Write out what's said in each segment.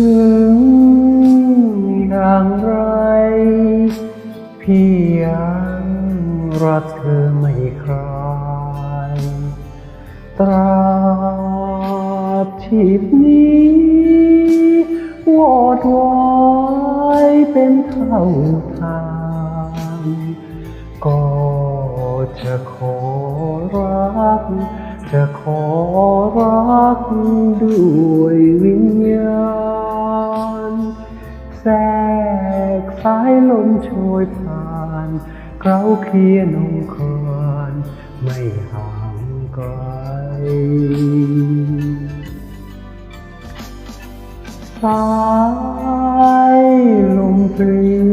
ถึงอย่างไร พี่ยังรักเธอไม่คลายตราบชีพนี้วอดวายเป็นเท่าทางก็จะขอรัก จะขอรักด้วยายลมโชยผ่านเกลาเคียร์นงคอนไม่ห่างไกลสายลมปลิว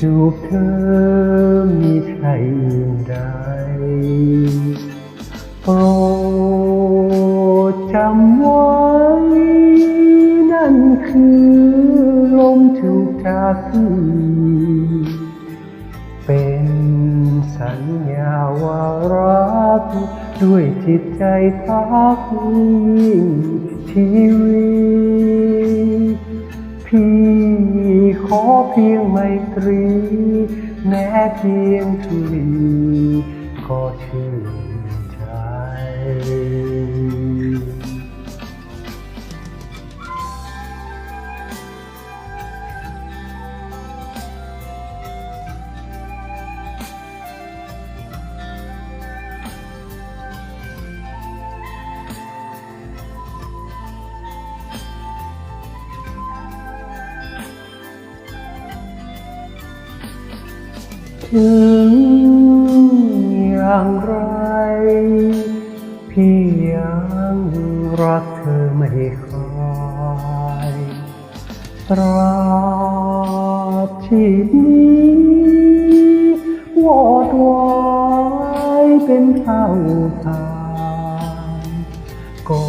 จูบเธอมีใครอื่นใด ลมจูบจาทีเป็นสัญญาว่ารัก ด้วยจิตใจพักยิ่งชีวิตพี่ขอเพียงไมตรี แม้เพียงทุลีก็ชื่น ถึงอย่างไร พี่ยังรักเธอไม่คลายตราบชีพนี้วอดวายเป็นเท่าทางก็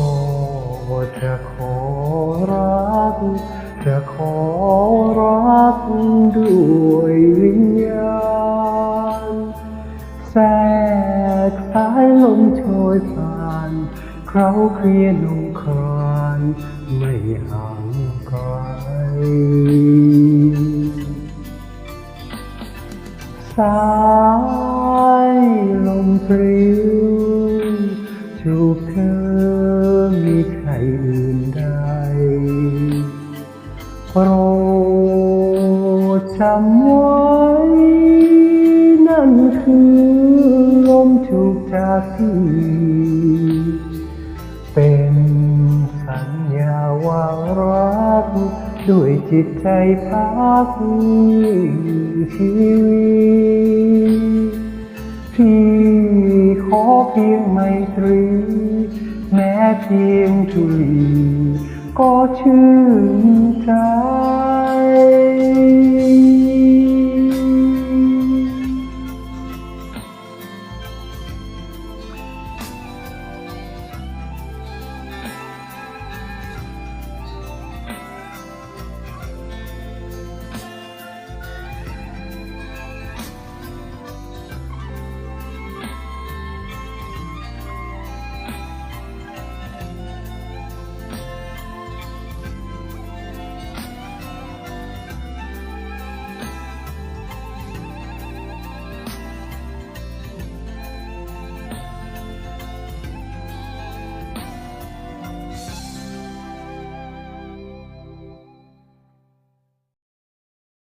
จะขอรัก จะขอรักด้วยวิญ แทรกสายลมโชยผ่านเคล้าเคลียร์นงครานไม่ห่างไกลสายลมปลิวจูบเธอมีใครอื่นใดโปรดจำไว้ั่นคือลมถูกจากที่ เป็นสัญญาว่ารัก ด้วยจิตใจพักชีวิตพี่ขอเพียงไมตรี แม้เพียงทุลีก็ชื่นใจ